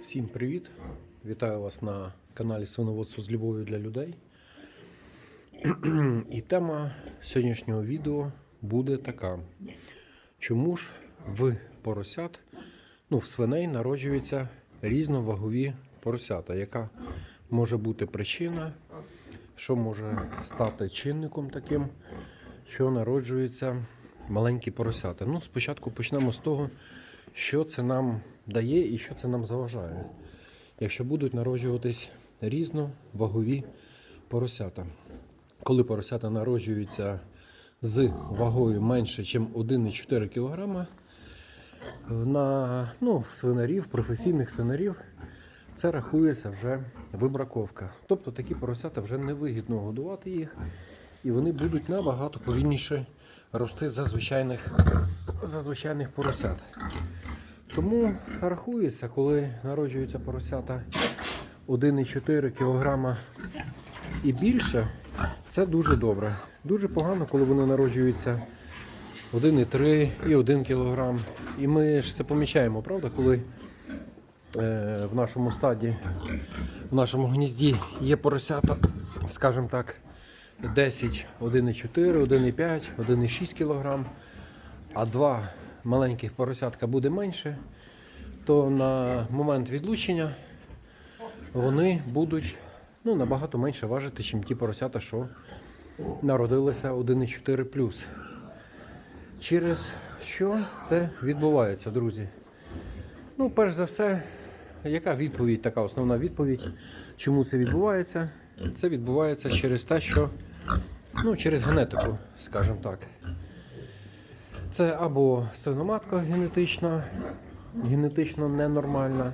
Всім привіт! Вітаю вас на каналі Свиноводство з любов'ю для людей. І тема сьогоднішнього відео буде така: чому ж в поросят, ну, в свиней народжуються різновагові поросята? Яка може бути причина, що може стати чинником таким, що народжуються маленькі поросята? Ну, спочатку почнемо з того, що це нам дає і що це нам заважає, якщо будуть народжуватись різновагові поросята. Коли поросята народжуються з вагою менше, ніж 1,4 кг, на ну, свинарів, професійних свинарів, це рахується вже вибраковка. Тобто такі поросята вже невигідно годувати їх, і вони будуть набагато повільніше рости за звичайних, за звичайних поросят. Тому рахується, коли народжуються поросята 1,4 кг і більше, це дуже добре. Дуже погано, коли вони народжуються 1,3 і 1 кг. І ми ж це помічаємо, правда, коли е, в нашому стаді, в нашому гнізді є поросята, скажімо так, 10, 1,4, 1,5, 1,6 кг, а два маленьких поросятка буде менше, то на момент відлучення вони будуть ну, набагато менше важити, ніж ті поросята, що народилися 1,4 Через що це відбувається, друзі? Ну, перш за все, яка відповідь, така основна відповідь, чому це відбувається? Це відбувається через те, що ну, через генетику, скажімо так. Це або свиноматка генетична, генетично ненормальна,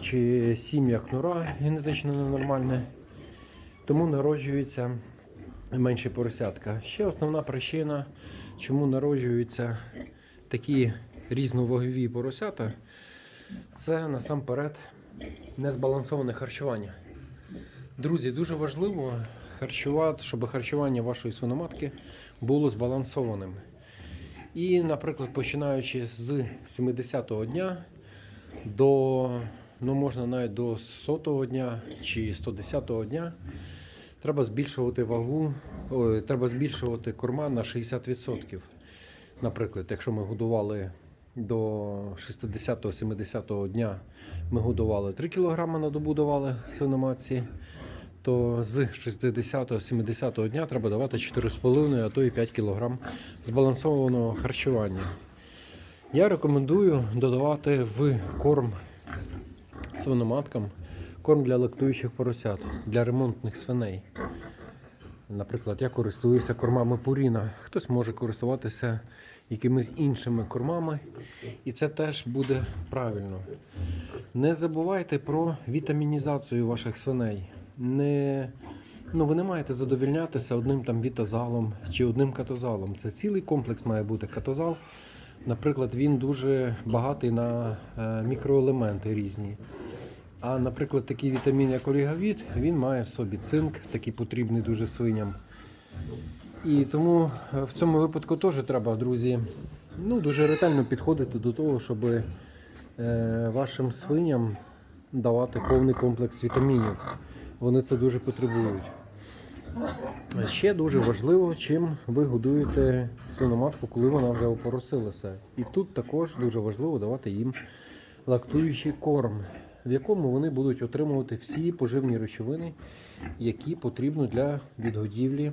чи сім'я кнура генетично ненормальне. Тому народжується менше поросятка. Ще основна причина, чому народжуються такі різновагові поросята, це насамперед незбалансоване харчування. Друзі, дуже важливо харчувати, щоб харчування вашої свиноматки було збалансованим. І, наприклад, починаючи з 70-го дня до, ну можна навіть до 100-го дня чи 110-го дня, треба збільшувати вагу, ой, треба збільшувати корма на 60%. Наприклад, якщо ми годували до 60-70 дня, ми годували 3 кг на добу давали свиноматці, то з 60-70 дня треба давати 4,5, а то і 5 кг збалансованого харчування. Я рекомендую додавати в корм свиноматкам корм для лактуючих поросят, для ремонтних свиней. Наприклад, я користуюся кормами Пуріна. Хтось може користуватися якимись іншими кормами, і це теж буде правильно. Не забувайте про вітамінізацію ваших свиней. Не, ну, ви не маєте задовільнятися одним там вітазалом чи одним катозалом. Це цілий комплекс має бути катозал. Наприклад, він дуже багатий на е, мікроелементи різні. А, наприклад, такий вітамін, як олігавіт, він має в собі цинк, такий потрібний дуже свиням. І тому е, в цьому випадку теж треба, друзі, ну, дуже ретельно підходити до того, щоб е, вашим свиням давати повний комплекс вітамінів. Вони це дуже потребують. Ще дуже важливо, чим ви годуєте свиноматку, коли вона вже опоросилася. І тут також дуже важливо давати їм лактуючий корм, в якому вони будуть отримувати всі поживні речовини, які потрібні для відгодівлі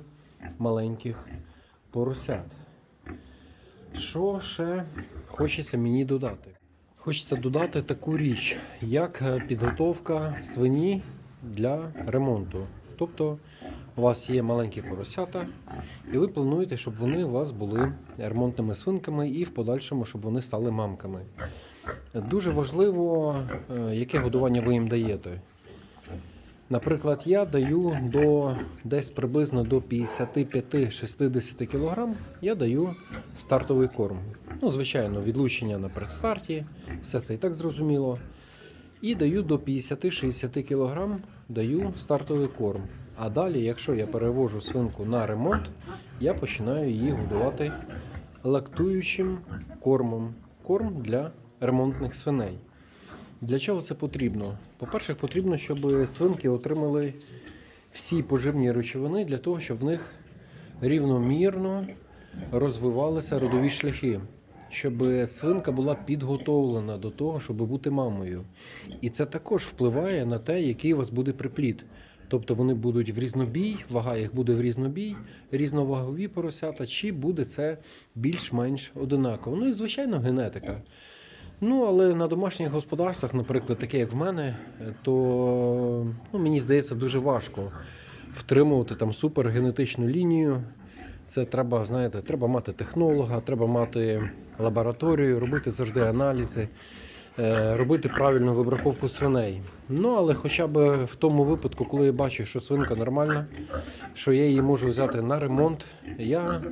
маленьких поросят. Що ще хочеться мені додати? Хочеться додати таку річ, як підготовка свині для ремонту. Тобто у вас є маленькі поросята, і ви плануєте, щоб вони у вас були ремонтними свинками і в подальшому, щоб вони стали мамками. Дуже важливо, е, яке годування ви їм даєте. Наприклад, я даю до десь приблизно до 55-60 кг, я даю стартовий корм. Ну, звичайно, відлучення на предстарті, все це і так зрозуміло. І даю до 50-60 кг даю стартовий корм. А далі, якщо я перевожу свинку на ремонт, я починаю її годувати лактуючим кормом. Корм для ремонтних свиней. Для чого це потрібно? По-перше, потрібно, щоб свинки отримали всі поживні речовини для того, щоб в них рівномірно розвивалися родові шляхи, щоб свинка була підготовлена до того, щоб бути мамою. І це також впливає на те, який у вас буде приплід. Тобто вони будуть в різнобій, вага їх буде в різнобій, різновагові поросята, чи буде це більш-менш одинаково. Ну і звичайно, генетика. Ну, але на домашніх господарствах, наприклад, таке як в мене, то ну, мені здається дуже важко втримувати там супергенетичну лінію. Це треба, знаєте, треба мати технолога, треба мати лабораторію, робити завжди аналізи, е, робити правильну вибраковку свиней. Ну, але хоча б в тому випадку, коли я бачу, що свинка нормальна, що я її можу взяти на ремонт, я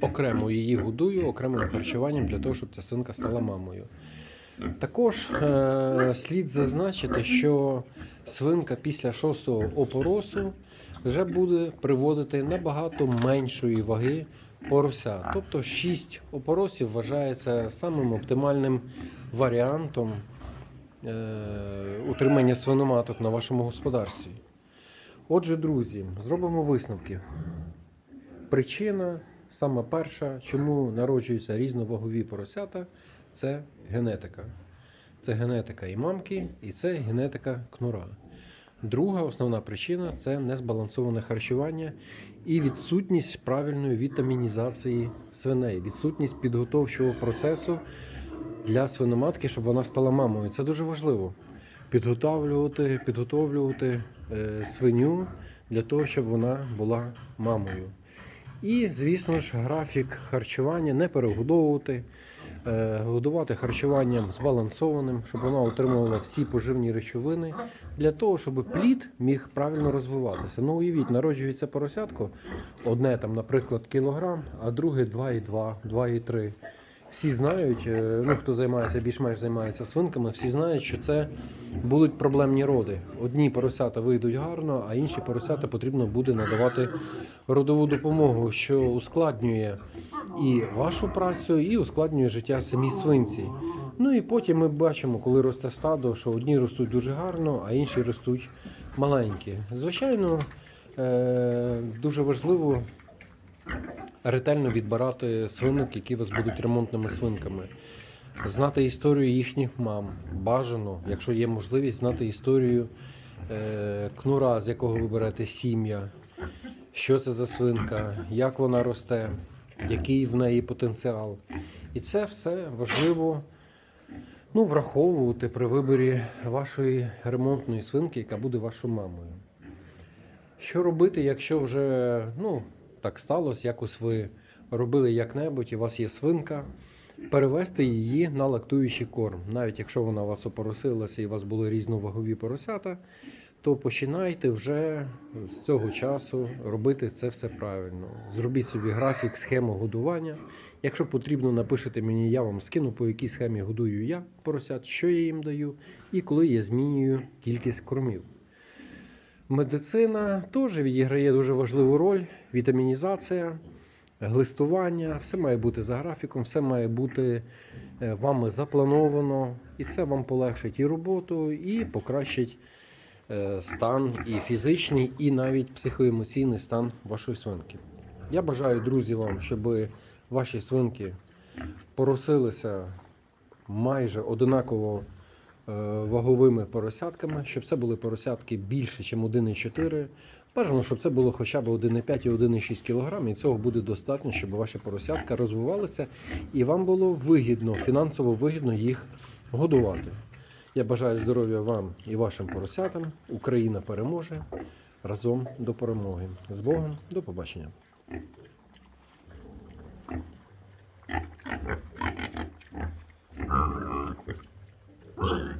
окремо її годую, окремим харчуванням для того, щоб ця свинка стала мамою. Також е, слід зазначити, що свинка після шостого опоросу вже буде приводити набагато меншої ваги порося. Тобто 6 опоросів вважається самим оптимальним варіантом е, утримання свиноматок на вашому господарстві. Отже, друзі, зробимо висновки. Причина, сама перша, чому народжуються різновагові поросята, це генетика. Це генетика і мамки, і це генетика кнура. Друга основна причина це незбалансоване харчування і відсутність правильної вітамінізації свиней, відсутність підготовчого процесу для свиноматки, щоб вона стала мамою. Це дуже важливо. Підготовлювати, підготовлювати е, свиню для того, щоб вона була мамою. І, звісно ж, графік харчування не перегодовувати, годувати харчуванням збалансованим, щоб вона отримувала всі поживні речовини для того, щоб плід міг правильно розвиватися. Ну, уявіть, народжується поросятко, одне там, наприклад, кілограм, а друге 2,2, 2,3. Всі знають, е, ну хто займається більш-менш займається свинками, всі знають, що це будуть проблемні роди. Одні поросята вийдуть гарно, а інші поросята потрібно буде надавати родову допомогу, що ускладнює і вашу працю, і ускладнює життя самій свинці. Ну і потім ми бачимо, коли росте стадо, що одні ростуть дуже гарно, а інші ростуть маленькі. Звичайно, е, дуже важливо ретельно відбирати свинок, які у вас будуть ремонтними свинками. Знати історію їхніх мам. Бажано, якщо є можливість, знати історію е, кнура, з якого ви берете сім'я, що це за свинка, як вона росте, який в неї потенціал. І це все важливо ну, враховувати при виборі вашої ремонтної свинки, яка буде вашою мамою. Що робити, якщо вже ну, так сталося, якось ви робили як-небудь, і у вас є свинка, перевести її на лактуючий корм. Навіть якщо вона у вас опоросилася і у вас були різновагові поросята, то починайте вже з цього часу робити це все правильно. Зробіть собі графік, схему годування. Якщо потрібно, напишите мені, я вам скину, по якій схемі годую я поросят, що я їм даю, і коли я змінюю кількість кормів. Медицина теж відіграє дуже важливу роль. Вітамінізація, глистування, все має бути за графіком, все має бути е, вами заплановано, і це вам полегшить і роботу, і покращить стан і фізичний, і навіть психоемоційний стан вашої свинки. Я бажаю, друзі, вам, щоб ваші свинки поросилися майже одинаково е, ваговими поросятками, щоб це були поросятки більше, ніж 1,4. Бажано, щоб це було хоча б 1,5 і 1,6 кг, і цього буде достатньо, щоб ваші поросятка розвивалися і вам було вигідно, фінансово вигідно їх годувати. Я бажаю здоров'я вам і вашим поросятам. Україна переможе разом до перемоги. З Богом, до побачення. You.